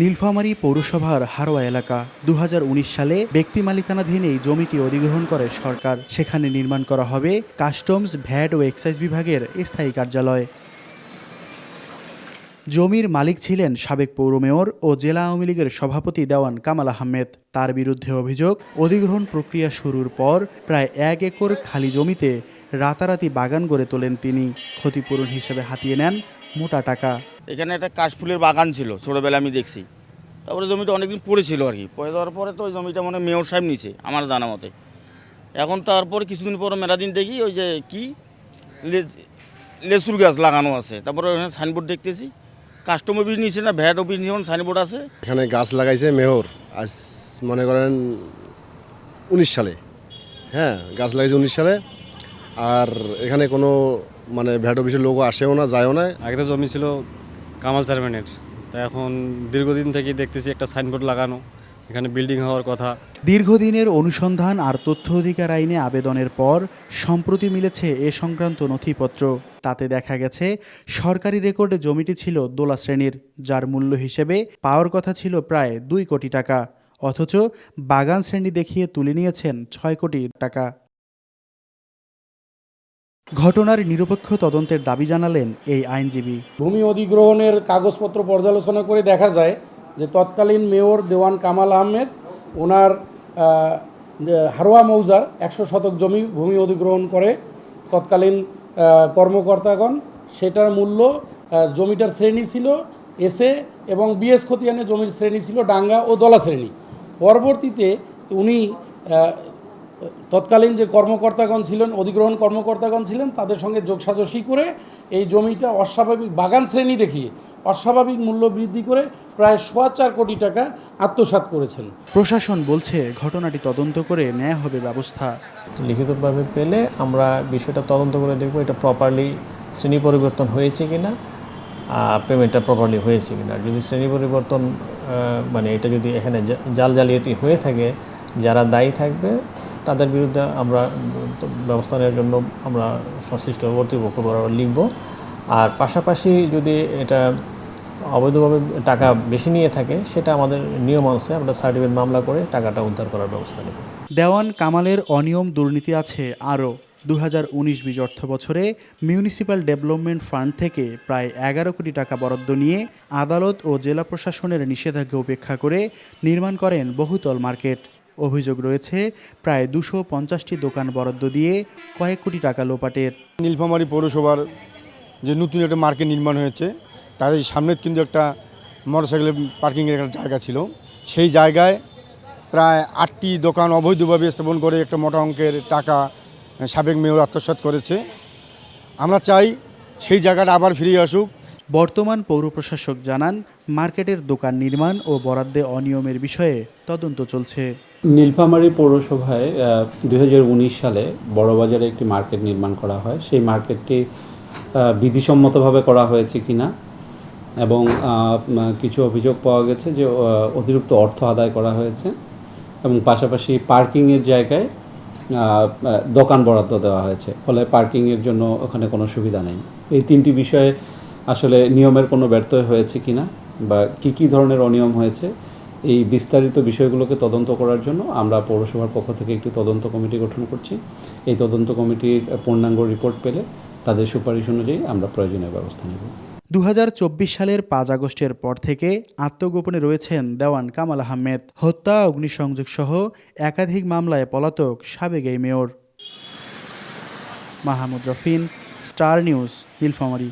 নীলফামারী পৌরসভার হারোয়া এলাকা। দু হাজার উনিশ সালে ব্যক্তি মালিকানাধীন এই জমিটি অধিগ্রহণ করে সরকার। সেখানে নির্মাণ করা হবে কাস্টমস, ভ্যাট ও এক্সাইজ বিভাগের স্থায়ী কার্যালয়। জমির মালিক ছিলেন সাবেক পৌর মেয়র ও জেলা আওয়ামী লীগের সভাপতি দেওয়ান কামাল আহমেদ। তার বিরুদ্ধে অভিযোগ, অধিগ্রহণ প্রক্রিয়া শুরুর পর প্রায় এক একর খালি জমিতে রাতারাতি বাগান গড়ে তোলেন তিনি। ক্ষতিপূরণ হিসেবে হাতিয়ে নেন মোটা টাকা। এখানে একটা কাশফুলের বাগান ছিল ছোটোবেলা আমি দেখছি। তারপরে জমিটা অনেকদিন পড়েছিল আর কি। পড়ে দেওয়ার পরে তো ওই জমিটা মানে মেয়র সাহেব নিছে আমার জানা মতে। এখন তারপর কিছুদিন পর মেলাদিন দেখি ওই যে কি? লে- লেচুর গাছ লাগানো আছে। তারপরে ওখানে সাইনবোর্ড দেখতেছি। কাস্টম অফিস নিচে না ভ্যাট অফিস নিচে সাইনবোর্ড আছে। এখানে গাছ লাগাইছে মেয়র। আজ মনে করেন উনিশ সালে। হ্যাঁ গাছ লাগাইছে উনিশ সালে। আর এখানে কোনো মানে ভ্যাট অফিসের লোক আসেও না যায়ও না। আগে তো জমি ছিল কামাল চেয়ারম্যানের তা এখন দীর্ঘদিন থেকে দেখতেছি একটা সাইনবোর্ড লাগানো এখানে বিল্ডিং হওয়ার কথা। দীর্ঘদিনের অনুসন্ধান আর তথ্য অধিকার আইনে আবেদনের পর সম্প্রতি মিলেছে এ সংক্রান্ত নথিপত্র। তাতে দেখা গেছে সরকারি রেকর্ডে জমিটি ছিল দোলা শ্রেণির যার মূল্য হিসেবে পাওয়ার কথা ছিল প্রায় দুই কোটি টাকা। অথচ বাগান শ্রেণি দেখিয়ে তুলে নিয়েছেন ছয় কোটি টাকা। ঘটনার নিরপেক্ষ তদন্তের দাবি জানালেন এই আইনজীবী। ভূমি অধিগ্রহণের কাগজপত্র পর্যালোচনা করে দেখা যায় যে তৎকালীন মেয়র দেওয়ান কামাল আহমেদ, ওনার হারোয়া মৌজার একশো শতক জমি ভূমি অধিগ্রহণ করে তৎকালীন কর্মকর্তাগণ। সেটার মূল্য জমিটার শ্রেণি ছিল এসএ এবং বিএস খতিয়ানে জমির শ্রেণি ছিল ডাঙ্গা ও দলা শ্রেণি। পরবর্তীতে উনি তৎকালীন যে কর্মকর্তাগণ ছিলেন অধিগ্রহণ কর্মকর্তাগণ ছিলেন তাদের সঙ্গে যোগসাজসি করে এই জমিটা অস্বাভাবিক বাগান শ্রেণি দেখিয়ে অস্বাভাবিক মূল্য বৃদ্ধি করে প্রায় সোয়া চার কোটি টাকা আত্মসাৎ করেছেন। প্রশাসন বলছে ঘটনাটি তদন্ত করে নেওয়া হবে ব্যবস্থা। লিখিতভাবে পেলে আমরা বিষয়টা তদন্ত করে দেখব এটা প্রপারলি শ্রেণি পরিবর্তন হয়েছে কিনা পেমেন্টটা প্রপারলি হয়েছে কিনা। যদি শ্রেণি পরিবর্তন মানে এটা যদি এখানে জাল জালিয়াতি হয়ে থাকে যারা দায়ী থাকবে তাদের বিরুদ্ধে আমরা ব্যবস্থা নেওয়ার জন্য আমরা সংশ্লিষ্ট কর্তৃপক্ষ বরাবর লিখব। আর পাশাপাশি যদি এটা অবৈধভাবে টাকা বেশি নিয়ে থাকে, সেটা আমাদের নিয়ম আছে, আমরা সার্টিফিকেট মামলা করে টাকাটা উদ্ধার করার ব্যবস্থা নেব। দেওয়ান কামালের অনিয়ম দুর্নীতি আছে আরও দু হাজার উনিশ বিশ অর্থ বছরে মিউনিসিপ্যাল ডেভেলপমেন্ট ফান্ড থেকে প্রায় এগারো কোটি টাকা বরাদ্দ নিয়ে আদালত ও জেলা প্রশাসনের নিষেধাজ্ঞা উপেক্ষা করে নির্মাণ করেন বহুতল মার্কেট। অভিযোগ রয়েছে প্রায় দুশো পঞ্চাশটি দোকান বরাদ্দ দিয়ে কয়েক কোটি টাকা লোপাটের। নীলফামারী পৌরসভার যে নতুন একটা মার্কেট নির্মাণ হয়েছে তার এই সামনে কিন্তু একটা মোটরসাইকেলের পার্কিংয়ের একটা জায়গা ছিল। সেই জায়গায় প্রায় আটটি দোকান অবৈধভাবে স্থাপন করে একটা মোটা অঙ্কের টাকা সাবেক মেয়র আত্মসাৎ করেছে। আমরা চাই সেই জায়গাটা আবার ফিরে আসুক। বর্তমান পৌর প্রশাসক জানান মার্কেটের দোকান নির্মাণ ও বরাদ্দে অনিয়মের বিষয়ে তদন্ত চলছে। নীলফামারী পৌরসভায় দু হাজার উনিশ সালে বড়বাজারে একটি মার্কেট নির্মাণ করা হয়। সেই মার্কেটটি বিধিসম্মতভাবে করা হয়েছে কিনা এবং কিছু অভিযোগ পাওয়া গেছে যে অতিরিক্ত অর্থ আদায় করা হয়েছে এবং পাশাপাশি পার্কিংয়ের জায়গায় দোকান বরাদ্দ দেওয়া হয়েছে। ফলে পার্কিংয়ের জন্য ওখানে কোনো সুবিধা নেই। এই তিনটি বিষয়ে আসলে নিয়মের কোনো ব্যর্থ হয়েছে কিনা বা কী কী ধরনের অনিয়ম হয়েছে এই বিস্তারিত বিষয়গুলোকে তদন্ত করার জন্য আমরা পৌরসভার পক্ষ থেকে একটি তদন্ত কমিটি গঠন করছি। এই তদন্ত কমিটির পূর্ণাঙ্গ রিপোর্ট পেলে তাদের সুপারিশ অনুযায়ী আমরা প্রয়োজনীয় ব্যবস্থা নেব। দু হাজার চব্বিশ সালের পাঁচ আগস্টের পর থেকে আত্মগোপনে রয়েছেন দেওয়ান কামাল আহমেদ। হত্যা, অগ্নিসংযোগ সহ একাধিক মামলায় পলাতক সাবেক এই mayor. Mahmud Rafin, star news, Nilphamari.